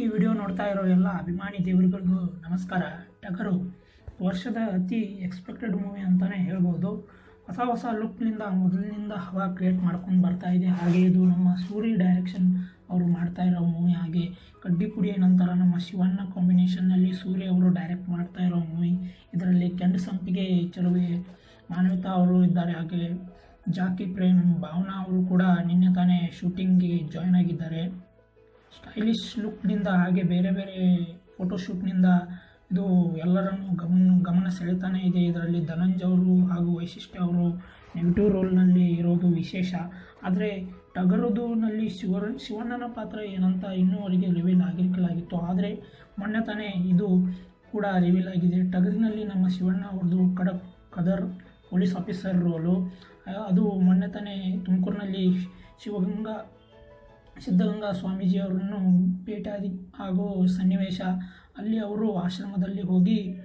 ಈ ವಿಡಿಯೋ ನೋಡ್ತಾ ಇರೋ ಎಲ್ಲ ಅಭಿಮಾನಿ ದೇವರುಗಳಿಗೂ ನಮಸ್ಕಾರ. ಟಗರು, ವರ್ಷದ ಅತಿ ಎಕ್ಸ್ಪೆಕ್ಟೆಡ್ ಮೂವಿ ಅಂತಲೇ ಹೇಳ್ಬೋದು. ಹೊಸ ಹೊಸ ಲುಕ್ನಿಂದ ಮೊದಲಿನಿಂದ ಹವಾ ಕ್ರಿಯೇಟ್ ಮಾಡ್ಕೊಂಡು ಬರ್ತಾ ಇದೆ. ಹಾಗೆ ಇದು ನಮ್ಮ ಸೂರಿ ಡೈರೆಕ್ಷನ್ ಅವರು ಮಾಡ್ತಾ ಇರೋ ಮೂವಿ ಹಾಗೆ. ಕಡ್ಡಿ ಪುಡಿಯ ನಂತರ ನಮ್ಮ ಶಿವಣ್ಣ ಕಾಂಬಿನೇಷನ್ನಲ್ಲಿ ಸೂರ್ಯ ಅವರು ಡೈರೆಕ್ಟ್ ಮಾಡ್ತಾ ಇರೋ ಮೂವಿ ಇದರಲ್ಲಿ ಕೆಂಡ ಸಂಪಿಗೆ ಚಲುವೆ, ಮಾನ್ವಿತಾ ಅವರು ಇದ್ದಾರೆ. ಹಾಗೆ ಜಾಕಿ ಪ್ರೇಮ್ ಭಾವನಾ ಅವರು ಕೂಡ ನಿನ್ನೆ ತಾನೇ ಶೂಟಿಂಗ್ಗೆ ಜಾಯ್ನ್ ಆಗಿದ್ದಾರೆ. ಸ್ಟೈಲಿಶ್ ಲುಕ್ನಿಂದ ಹಾಗೆ ಬೇರೆ ಬೇರೆ ಫೋಟೋಶೂಟ್ನಿಂದ ಇದು ಎಲ್ಲರನ್ನು ಗಮನ ಗಮನ ಸೆಳೆತಾನೆ ಇದೆ. ಇದರಲ್ಲಿ ಧನಂಜ್ ಅವರು ಹಾಗೂ ವೈಶಿಷ್ಟ್ಯ ಅವರು ನೆಗೆಟಿವ್ ರೋಲ್ನಲ್ಲಿ ಇರೋದು ವಿಶೇಷ. ಆದರೆ ಟಗರುದುನಲ್ಲಿ ಶಿವ, ಶಿವಣ್ಣನ ಪಾತ್ರ ಏನಂತ ಇನ್ನೂವರೆಗೆ ರಿವೀಲ್ ಆಗಿರಲಾಗಿತ್ತು ಆದರೆ ಮೊನ್ನೆ ತಾನೇ ಇದು ಕೂಡ ರಿವೀಲ್ ಆಗಿದೆ. ಟಗರಿನಲ್ಲಿ ನಮ್ಮ ಶಿವಣ್ಣ ಅವ್ರದ್ದು ಕಡ, ಕದರ್ ಪೊಲೀಸ್ ಆಫೀಸರ್ ರೋಲು. ಅದು ಮೊನ್ನೆ ತಾನೇ ತುಮಕೂರಿನಲ್ಲಿ ಶಿವಗಂಗಾ ಸಿದ್ಧಗಂಗಾ ಸ್ವಾಮೀಜಿ ಅವರನ್ನು ಹಾಗೂ ಸನ್ನಿವೇಶ, ಅಲ್ಲಿ ಅವರು ಆಶ್ರಮದಲ್ಲಿ ಹೋಗಿ,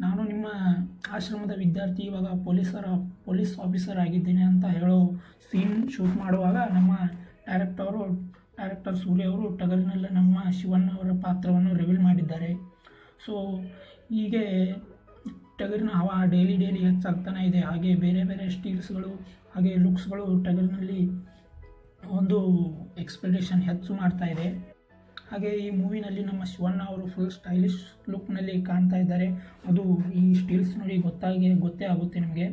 ನಾನು ನಿಮ್ಮ ಆಶ್ರಮದ ವಿದ್ಯಾರ್ಥಿ, ಇವಾಗ ಪೊಲೀಸರ, ಪೊಲೀಸ್ ಆಫೀಸರ್ ಆಗಿದ್ದೇನೆ ಅಂತ ಹೇಳೋ ಸೀನ್ ಶೂಟ್ ಮಾಡುವಾಗ ನಮ್ಮ ಡೈರೆಕ್ಟರು ಡೈರೆಕ್ಟರ್ ಸೂರ್ಯ ಅವರು ಟಗಲ್ನಲ್ಲೇ ನಮ್ಮ ಶಿವಣ್ಣ ಅವರ ಪಾತ್ರವನ್ನು ರಿವೀಲ್ ಮಾಡಿದ್ದಾರೆ. ಸೊ ಹೀಗೆ ಟಗರಿನ ಹವಾ ಡೈಲಿ ಡೈಲಿ ಹೆಚ್ಚಾಗ್ತಾನೆ ಇದೆ. ಹಾಗೆ ಬೇರೆ ಬೇರೆ ಸ್ಟೀಲ್ಸ್ಗಳು ಹಾಗೆ ಲುಕ್ಸ್ಗಳು ಟಗರಿನಲ್ಲಿ ಒಂದು ಎಕ್ಸ್ಪೆಕ್ಟೇಷನ್ ಹೆಚ್ಚು ಮಾಡ್ತಾ ಇದೆ. ಹಾಗೆ ಈ ಮೂವಿನಲ್ಲಿ ನಮ್ಮ ಶಿವಣ್ಣ ಅವರು ಫುಲ್ ಸ್ಟೈಲಿಶ್ ಲುಕ್ನಲ್ಲಿ ಕಾಣ್ತಾ ಇದ್ದಾರೆ. ಅದು ಈ ಸ್ಟಿಲ್ಸ್ ನೋಡಿ ಗೊತ್ತಾಗಿ, ಗೊತ್ತೇ ಆಗುತ್ತೆ ನಿಮಗೆ.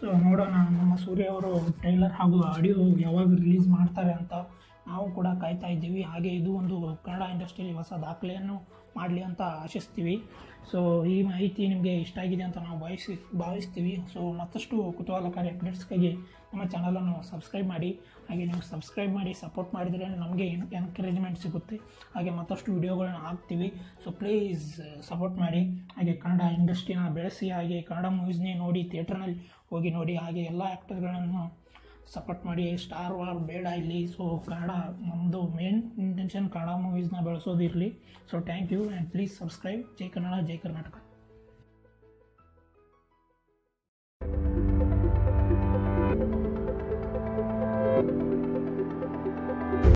ಸೊ ನೋಡೋಣ, ನಮ್ಮ ಸೂರ್ಯ ಅವರು ಟ್ರೈಲರ್ ಹಾಗೂ ಆಡಿಯೋ ಯಾವಾಗ ರಿಲೀಸ್ ಮಾಡ್ತಾರೆ ಅಂತ. ನಾವು ಕೂಡ ಕಾಯ್ತಾ ಇದ್ದೀವಿ. ಹಾಗೆ ಇದು ಒಂದು ಕನ್ನಡ ಇಂಡಸ್ಟ್ರಿಯಲ್ಲಿ ಹೊಸ ದಾಖಲೆಯನ್ನು ಮಾಡಲಿ ಅಂತ ಆಶಿಸ್ತೀವಿ. ಸೊ ಈ ಮಾಹಿತಿ ನಿಮಗೆ ಇಷ್ಟ ಆಗಿದೆ ಅಂತ ನಾವು ಭಾವಿಸಿ, ಭಾವಿಸ್ತೀವಿ. ಸೊ ಮತ್ತಷ್ಟು ಕುತೂಹಲಕಾರಿ ಅಪ್ಡೇಟ್ಸ್ಗಾಗಿ ನಮ್ಮ ಚಾನಲನ್ನು ಸಬ್ಸ್ಕ್ರೈಬ್ ಮಾಡಿ. ಹಾಗೆ ನೀವು ಸಬ್ಸ್ಕ್ರೈಬ್ ಮಾಡಿ ಸಪೋರ್ಟ್ ಮಾಡಿದರೆ ನಮಗೆ ಎನ್ಕರೇಜ್ಮೆಂಟ್ ಸಿಗುತ್ತೆ. ಹಾಗೆ ಮತ್ತಷ್ಟು ವಿಡಿಯೋಗಳನ್ನು ಹಾಕ್ತೀವಿ. ಸೊ ಪ್ಲೀಸ್ ಸಪೋರ್ಟ್ ಮಾಡಿ. ಹಾಗೆ ಕನ್ನಡ ಇಂಡಸ್ಟ್ರಿನ ಬೆಳೆಸಿ. ಹಾಗೆ ಕನ್ನಡ ಮೂವೀಸ್ನೇ ನೋಡಿ ಥಿಯೇಟ್ರ್ನಲ್ಲಿ ಹೋಗಿ ನೋಡಿ. ಹಾಗೆ ಎಲ್ಲ ಆ್ಯಕ್ಟರ್ಗಳನ್ನು ಸಪೋರ್ಟ್ ಮಾಡಿ ಸ್ಟಾರ್ ವಾರ್ ಬೇಡ ಇಲ್ಲಿ. ಸೊ ಕನ್ನಡ ನಮ್ಮದು ಮೇನ್ ಇಂಟೆನ್ಷನ್ ಕನ್ನಡ ಮೂವೀಸ್ನ ಬೆಳೆಸೋದಿರಲಿ. So thank you and please subscribe ಜೈ ಕನ್ನಡ, ಜೈ ಕರ್ನಾಟಕ.